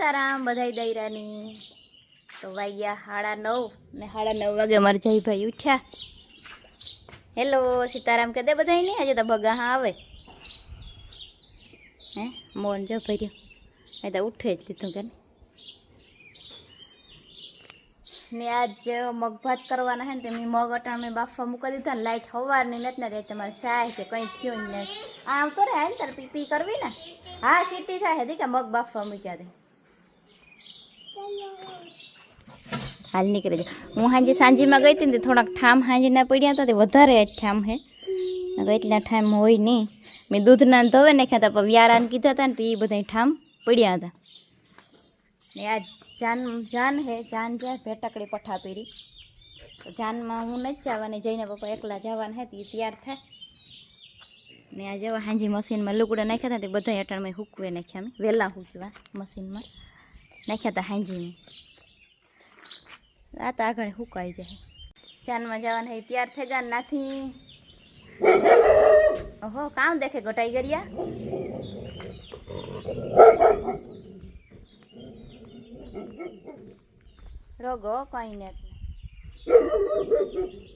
સીતારામ બધાય દૈરાની. તો વાગ્યા સાડા નવ ને સાડા નવ વાગે મારા જયભાઈ ઉઠ્યા. હેલો, સીતારામ કે દે બધાય નહીં, આજે તો ભગા હા આવે. હે, મોન જો ભાઈ એ તો ઉઠે જ લીધું કે ને આજ મગ ભાત કરવાના હે ને તે મેં મગ અટાણ મેં બાફવા મૂકી દીધા ને લાઇટ હવારની નથી ને તમારે સાય કે કંઈ થયું ને આમ તો રે, હાલ તારે પી પી કરવી ને. હા, સીટી થાય કે મગ બાફવા મૂક્યા તે. હાલ નીકળી જાય હું સાંજે સાંજીમાં ગઈ હતી ને તે થોડાક ઠામ સાંજના પડ્યા હતા, તે વધારે જ ઠામ હે. નકર એટલા ઠામ હોય નહીં. મેં દૂધના ને ધોવે નાખ્યા હતા, પણ વ્યારાને કીધા હતા ને તો એ બધા ઠામ પડ્યા હતા. ને આ જાન જાન હે, જાન જાય ભેટકડી પઠા પહેરી. તો જાનમાં હું નથી જવાની, જઈને પપ્પા એકલા જવાના હે, તે તૈયાર થાય. ને આ જેવા હાંજી મશીનમાં લુગડા નાખ્યા હતા તે બધા અટાણમાં હૂકવે નાખ્યા મેં વહેલા હૂકવા મશીનમાં. નાખ્યા હતા હાંજીમાં આ તો આગળ હુકાઈ જાય. જાનમાં જવાના હે તૈયાર થઈ ગયા નાથી. ઓહો, કામ દેખે ગોટાઈ ગરિયા રોગો, કોઈ ને.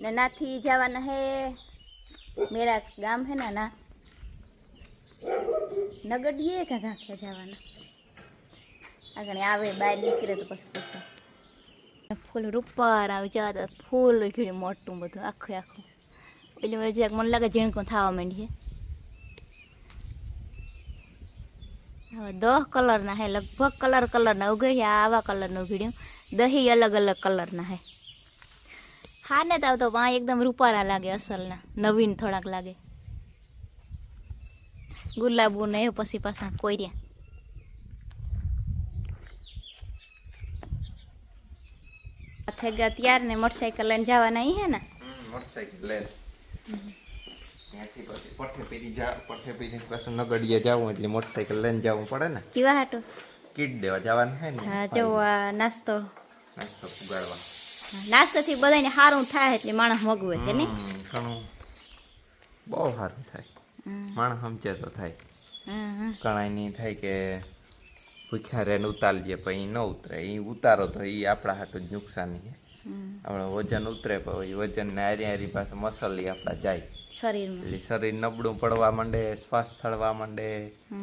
ને નાથી જવાના હે. મેરા ગામ હે ને ના. નગડીએ કા ગાંઠે જવાના. આગળ આવે, બહાર નીકળે તો પછી પૂછો. ફૂલ રૂપર આવી જતા ફૂલ ખીડ્યું મોટું બધું, આખું આખું. એટલે મને જરાક મને લાગે ઝીણકું થવા માંડી હવે દહ કલરના હે, લગભગ કલર કલરના ઉઘડ્યા, આવા કલરનું ઉઘડ્યું. દહીં અલગ અલગ કલરના હે. હા ને તો આ એકદમ રૂપારા લાગે અસલના, નવીન થોડાક લાગે. ગુલાબુ ને પછી પાછા કોર્યા. થઈ ગયા ત્યાર ને મોટરસાઇકલ લઈને જવાના હે ને? મોટરસાઇકલ લે ત્યાંથી પછી પઠે પીરી જા પઠે પીરી પાછું નગડીએ જવું એટલે મોટરસાઇકલ લઈને જવું પડે ને. કેવા હાટું કીટ દેવા જવાનું ને હા જો નાસ્તો. નાસ્તો પુગાડવા નાસ્તાથી બધાને સારું થાય એટલે માણસ મગવે કે નહીં? ઘણું બહુ સારું થાય. માણસ સમજે તો થાય. ઘણા નહીં થાય કે ભૂખ્યા રહે ને ઉતારીએ પછી ન ઉતરે. એ ઉતારો તો એ આપણા હાટું જ નુકસાની છે. આપણે વજન ઉતરે પછી વજન ને હારી હારી પાસે મસલી આપણા જાય. શરીર શરીર નબળું પડવા માંડે શ્વાસ ચડવા માંડે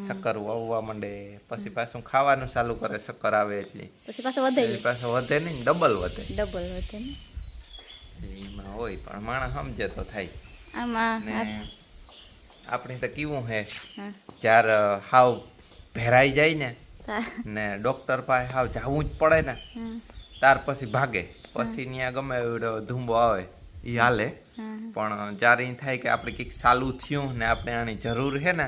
શક્કર વાવવા માંડે પછી પાછું ખાવાનું ચાલુ કરે શક્કર આવે એટલે. પછી પાછો વધે. પાછું વધે નહીં ડબલ વધે. ડબલ વધે ને. એમાં હોય પણ માણસ સમજે તો થાય. આમાં આપણે તો કેવું હે ચાર હાવ ભેરાઈ જાય ને ને ડોક્ટર પાસે હાવ જવું જ પડે ને. ત્યાર પછી ભાગે. પછી ત્યાં ગમે ધૂંબો આવે એ હાલે. પણ જ્યારે થાય કે આપણે કંઈક ચાલુ થયું ને આપણે આની જરૂર છે ને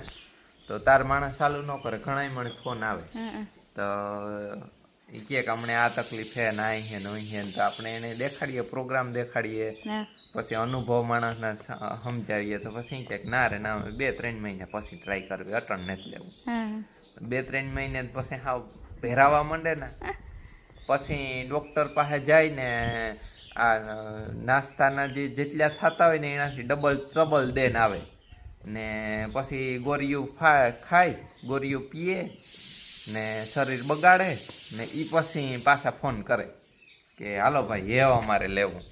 તો તાર માણસ ચાલુ ન કરે. ઘણાય મને ફોન આવે. તો એ કે અમને આ તકલીફ હે ના હે નો હે તો આપણે એને દેખાડીએ પ્રોગ્રામ દેખાડીએ. પછી અનુભવ માણસને સમજાવીએ તો પછી કે ના રે ના બે ત્રણ મહિને પછી ટ્રાય કરવી અટણ નથી લેવું. બે ત્રણ મહિને પછી હાવ ભેરાવા માંડે ને. પછી ડૉક્ટર પાસે જાય ને આ નાસ્તાના જે જેટલા થતા હોય ને એનાથી ડબલ ટ્રબલ દેન આવે. ને પછી ગોરિયું ખાય ગોરિયું પીએ ને શરીર બગાડે ને એ પછી પાછા ફોન કરે કે હાલો ભાઈ એવા અમારે લેવું.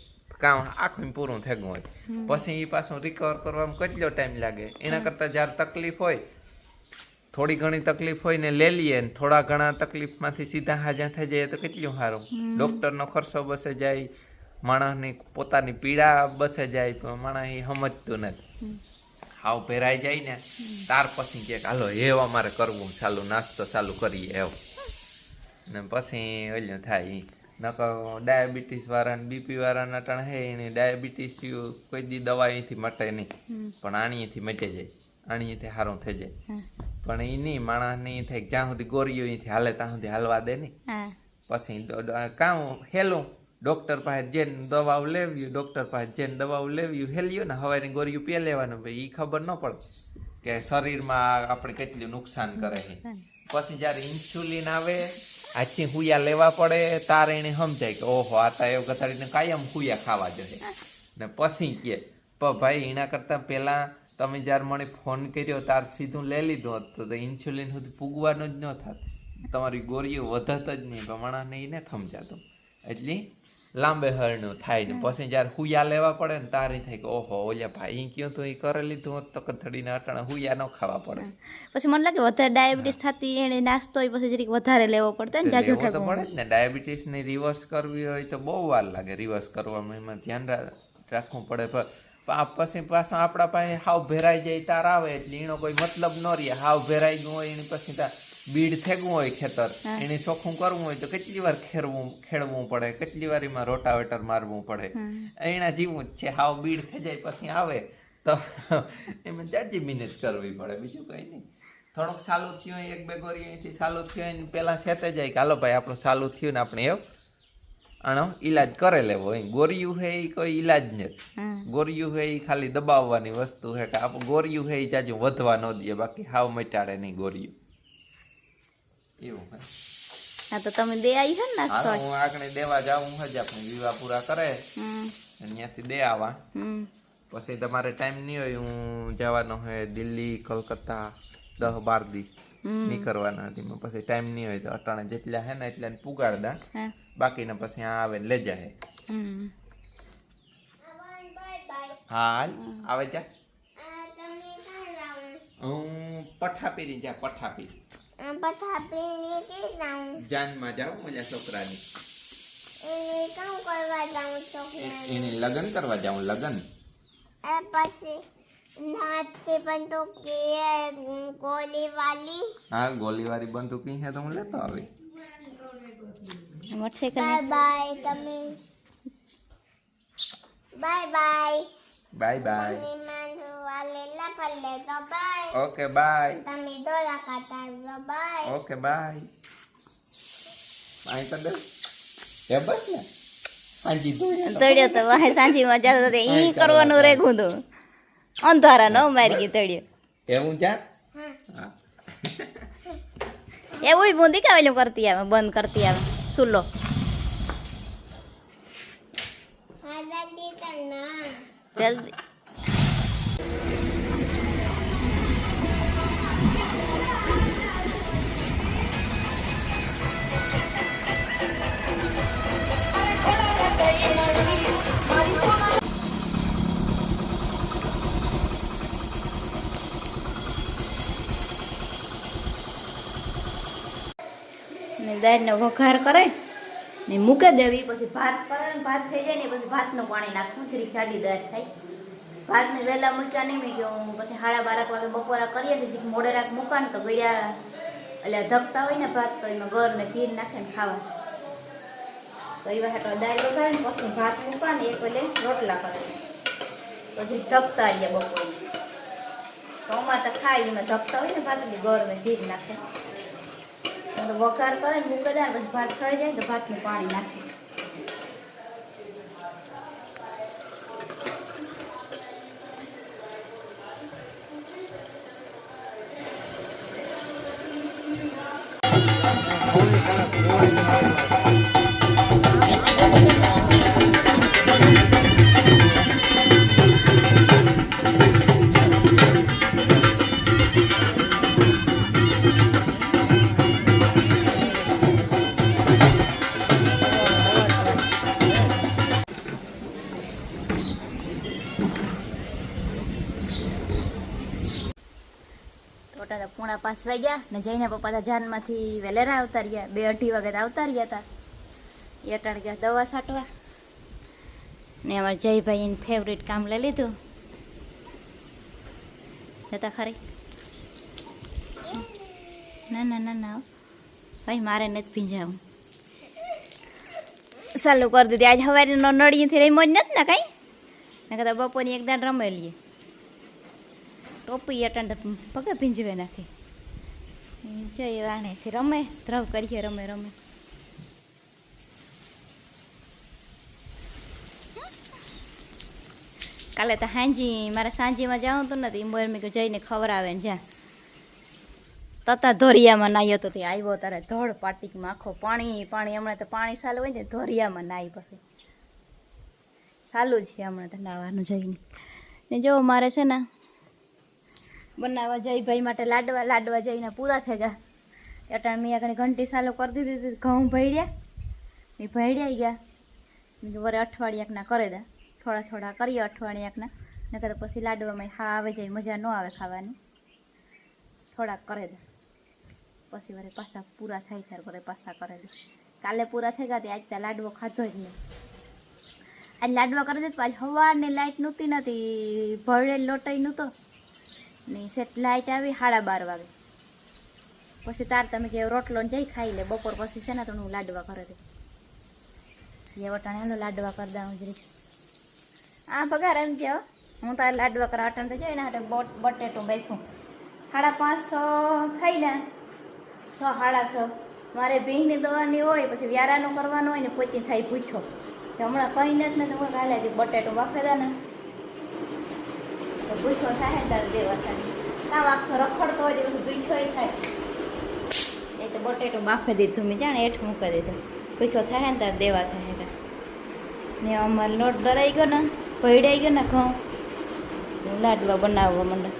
કામ આખું પૂરું થઈ ગયું હોય. પછી એ પાછું રિકવર કરવામાં કેટલો ટાઈમ લાગે? એના કરતાં જ્યારે તકલીફ હોય થોડી ઘણી તકલીફ હોય ને લઈ લઈએ ને થોડા ઘણા તકલીફમાંથી સીધા હાજા થઈ જાય તો કેટલું સારું? ડૉક્ટરનો ખર્ચો બસે જાય માણસની પોતાની પીડા બસે જાય પણ માણસ એ સમજતું નથી. હાવ પહેરાઈ જાય ને તાર પછી કે હાલો એવ અમારે કરવું ચાલુ નાસ્તો ચાલુ કરીએ એવો. ને પછી ઓલું થાય. નકર ડાયાબિટીસ વાળાને બીપી વાળાને અટાણે હે એને ડાયાબિટીસ કોઈ દી દવા અહીંથી મટે નહીં. પણ આણીથી મટે જાય આણીએથી સારું થઈ જાય. પણ એ નહીં માણસને ઈ થાય જ્યાં સુધી ગોરીઓ અહીંથી હાલે ત્યાં સુધી હાલવા દે નહીં. પછી કાં હેલું? ડૉક્ટર પાસે જેને દવાઓ લેવ્યું ડૉક્ટર પાસે જેને દવાઓ લેવી હેલ્યું ને હવાની ગોળીઓ પી લેવાનું ભાઈ એ ખબર ન પડે કે શરીરમાં આપણે કેટલું નુકસાન કરે છે. પછી જ્યારે ઇન્સ્યુલિન આવે આજથી હુયા લેવા પડે તારે એને સમજાય કે ઓહો આ તો એવું ઘટાડીને કાયમ હુયા ખાવા જોઈએ ને પછી કે ભાઈ એના કરતાં પહેલાં તમે જ્યારે મને ફોન કર્યો તાર સીધું લઈ લીધું હતું તો ઇન્સ્યુલિન સુધી પૂગવાનું જ ન થાત. તમારી ગોળીઓ વધત જ નહીં પ્રમાણે નહીં ને સમજાતું. એટલે લાંબે હળનું થાય ને પછી જ્યારે હુયા લેવા પડે ને તારે થાય કે ઓહો ઓલ્યા ભાઈ કયો તો એ કરે લીધું હોત તો કથડીને અટાણે હુયા ન ખાવા પડે. પછી મને લાગે વધારે ડાયાબિટીસ થતી એને નાસ્તો પછી જરીક વધારે લેવો પડતો ને જાજુ તો પડે ને. ડાયાબિટીસ ને રિવર્સ કરવી હોય તો બહુ વાર લાગે રિવર્સ કરવામાં. એમાં ધ્યાન રાખવું પડે. પણ પછી પાછું આપણા પાસે હાવ ભેરાઈ જાય તાર આવે એટલે એનો કોઈ મતલબ ન રહે. હાવ ભેરાઈ ગયું હોય એની પછી તાર બીડ ફેંકવું હોય ખેતર એને ચોખ્ખું કરવું હોય તો કેટલી વાર ખેરવું ખેડવું પડે? કેટલી વાર એમાં રોટાવેટર મારવું પડે? એના જેવું જ છે. હાવ બીડ થઈ જાય પછી આવે તો એમાં જાજી મહેનત કરવી પડે. બીજું કંઈ નહીં. થોડુંક સાલું થયું હોય એક બે ગોરી અહીંથી સાલું થયું હોય ને પહેલાં સેતે જાય કે હાલો ભાઈ આપણું સાલું થયું ને આપણે એવું આનો ઈલાજ કરે લેવો હોય ગોરિયું હે એ કોઈ ઈલાજ નથી ગોરિયું હે એ ખાલી દબાવવાની વસ્તુ છે કે આપણે ગોરિયું હે એ જાજુ વધવા ન દે બાકી હાવ મટાડે નહીં ગોરિયું. એવું હા. તો તમે દે આવી હે ને નાસ્તો? હું આગળ દેવા જાઉં હજ આપણે વિવાહ પૂરા કરે. હમ. ત્યાંથી દે આવા. હમ. પછી તમારે ટાઈમ નહીં હોય હું જવાનો હે દિલ્હી કલકત્તા દસ બાર દી નીકળવાના હતી. પછી ટાઈમ નહીં હોય તો અટાણે જેટલા હે ને એટલા પુગાડદા. હા. બાકીના પછી આ આવે લે લઈ જાય. હમ. હાલ આવે જા. હું પઠાપીરી જા પઠાપી જાનમાં જાઉં ઓલા છોકરાની એ- એને લગ્ન કરવા જાઉં લગ્ન ગોલી વાલી હા ગોલીવાળી બંદૂકી છે તો હું લેતો આવી મોટરસાઇકલ બાય બાય તમે બાય બાય બાય બાય પલ્લે તો બાય ઓકે બાય તમે દોરા કાતા તો બાય ઓકે બાય અહીં તો દે એ બસ ને દોડ્યા તો વાહે સાંજી મજા તો ઈ કરવાનું રે ગુંદો અંધારા ન મારી ગઈ તળ્યો એવું જા હા એવું બુંદી કાવેલું કરતી આવે બંધ કરતી આવે સુલો જલ્દી દાળનો વઘાર કરે ને મૂકે દેવી, પછી ભાત કરે ને ભાત થઈ જાય ને પછી ભાતનું પાણી નાખવું જરીક જાડી દાળ થાય. ભાતને વહેલા મૂક્યા નહીં મેં હું પછી સાડા બારાક વાગે બપોરા કરીએ ને મોડે રાખ મૂકા ને તો ગયા એટલે ધકતા હોય ને ભાત, તો એમાં ગર ને ઘી નાખે ને ખાવા તો એવા હાટો દાળ વઘારે ને પછી ભાત મૂકા ને એ પેલે રોટલા કરે. પછી ધકતા રહીએ બપોરે. તો અમારે તો ખાય, એમાં ધકતા હોય ને ભાત, એટલે ગર ને ઘી નાખે. તો વઘાર કરે ને મૂકે દે ભાત થઈ જાય તો ભાતનું પાણી નાખે. ટોટા પાંચ વાગ્યા ને જઈને પપ્પા તા જાનમાંથી વેલેરા આવતા રહ્યા. બે અઢી વાગે આવતા રહ્યા હતા એ ગયા દવા છાંટવા. ને અમારે જયભાઈને ફેવરેટ કામ લઈ લીધું. જતા ખરી. ના ના ના ના ભાઈ, મારે નથી ભીંજાવું. ચાલુ કરી દીધી. આજ સવારે નળીથી રહી જ નથી ને કાંઈ? ને કદાચ બપોરની એકદમ રમેલીએ ટોપી અટાણ તો પગે ભીંજવે નાખી. જય રમે ધ્રવ કરીએ, રમે રમે. કાલે તો હાંજી, મારે સાંજીમાં જાઉં તો નથી મોર મેં જઈને ખવડાવે ને જ્યાં તતા ધોરિયામાં નાહ્યો તો તે આવ્યો તારે ધોળ પાટીકમાં આખો પાણી પાણી, હમણાં તો પાણી સારું હોય ને ધોરિયામાં નાહી પછી. સારું છે હમણાં તો નાહવાનું જઈને. ને જો મારે છે ને બનાવવા જઈ ભાઈ માટે લાડવા લાડવા જઈને પૂરા થઈ ગયા. એટલે મેં આગળ ઘંટી સાલો કરી દીધી હતી, ઘઉં ભેળ્યા એ ભેળ્યા ગયા. વરે અઠવાડિયાકના કરી દે, થોડા થોડા કરીએ અઠવાડિયાકના, નકર તો પછી લાડવામાં હા આવે જાય, મજા ન આવે ખાવાની. થોડાક કરે દે, પછી વરે પાછા પૂરા થાય, ત્યારે વરે પાછા કરે દે. કાલે પૂરા થઈ ગયા તે આજ ત્યાં લાડવો ખાધો જ નહીં. આજ લાડવા કરી દે આજ સવારની લાઇટ નહોતી નથી ભળેલ લોટાઈ નહોતો. ને સેટ લાઇટ આવી સાડા બાર વાગે. પછી તાર તમે કે રોટલો જઈ ખાઈ લે, બપોર પછી છે ને તો હું લાડવા કરે દે એ વટાણે હાલો લાડવા કરી દઉં જરી આ પગાર એમ છે હું તારે લાડવા કરા અટાણ તો જોઈને હાટે બોટ બટેટું બાફું સાડા પાંચસો ખાઈને છ સાડા છ મારે ભીંગની દવાની હોય, પછી વ્યારાનું કરવાનું હોય ને પોતી થાય પૂછો હમણાં કંઈ નથી ને તો હું કાલે બટેટું બાફે ને. તો પૂછો થાય દર દેવા થાય કામ આખો રખડતો હોય પછી પૂછોય થાય. એ તો બટેટું બાફે દીધું મેં, જાણે હેઠ મૂકી દીધું. પૂછો થાય ને તાર દેવા થાય કે? ને અમારે લોટ દરાઈ ગયો ને ભેડાઈ ગયો ને ઘઉં. લાડવા બનાવવા મને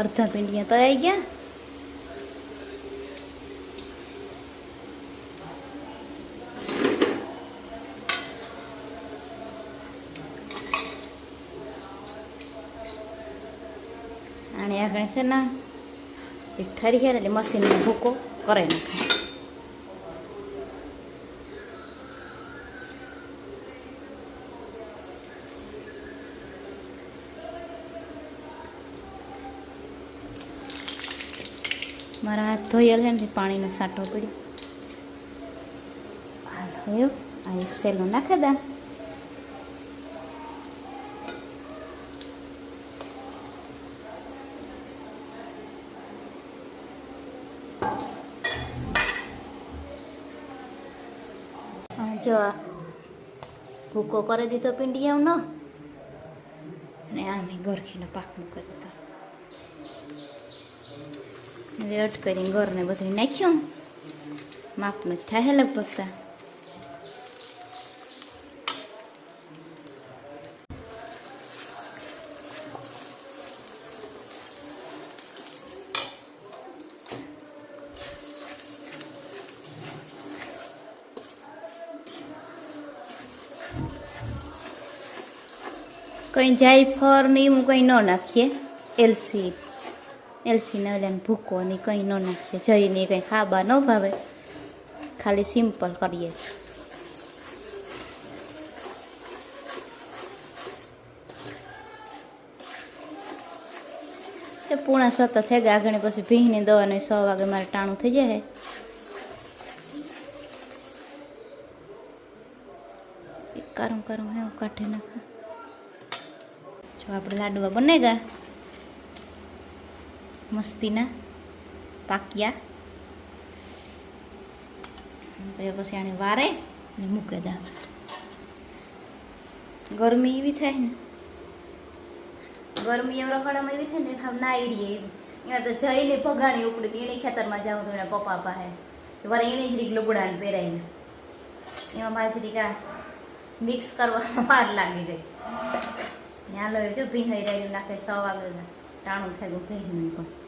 અડધા પીંડિયા તરાઈ ગયા. અને આગળ છે ને, એ ઠરી ગયા ને એટલે મશીનમાં ભૂકો કરે નાખે. મારા હાથ ધોયેલ છે ને પાણીનો સાંટો પડ્યો. હાલ, આ એક સેલો નાખી દે આ જો આ ભૂકો કરી દીધો પીંડિયાનો અને આમે ગરખીનો પાક મૂકી દીધો. હવે અટ કરીને ઘરને બધું નાખ્યું. માપનું જ થાય લગભગ કંઈ જાયફળ ને એવું કંઈ ન નાખીએ એલસી એલસી એલસીને એટલે ભૂકો ને કંઈ ન નાખીએ જઈને કંઈ ખાબા ન ભાવે. ખાલી સિમ્પલ કરીએ એ પૂણા સતત થઈ ગયા આગળ પછી ભીંની દવાનું સો વાગે મારે ટાણું થઈ જાય. કારું કારું હે કાઢી નાખે. જો આપણે લાડવા બને ગયા મસ્તીના પાક્યા. તો પછી આને વારે ને મૂકે દા ગરમી એવી થાય ને? ગરમી એમ રખડામાં એવી થાય ને આમ ના એરીએ એમાં. તો જઈને ભગાણી ઉપડી એની ખેતરમાં જાઉં તો એના પપ્પા પાસે. વરે એને જ રીક લુગડાને પહેરાઈને. એમાં મારી જરીક આ મિક્સ કરવામાં વાર લાગી ગઈ ત્યાં લો જો ભીંહાઈ રહ્યું નાખે સો વાગે ટાણું થાય ભીંનું પણ.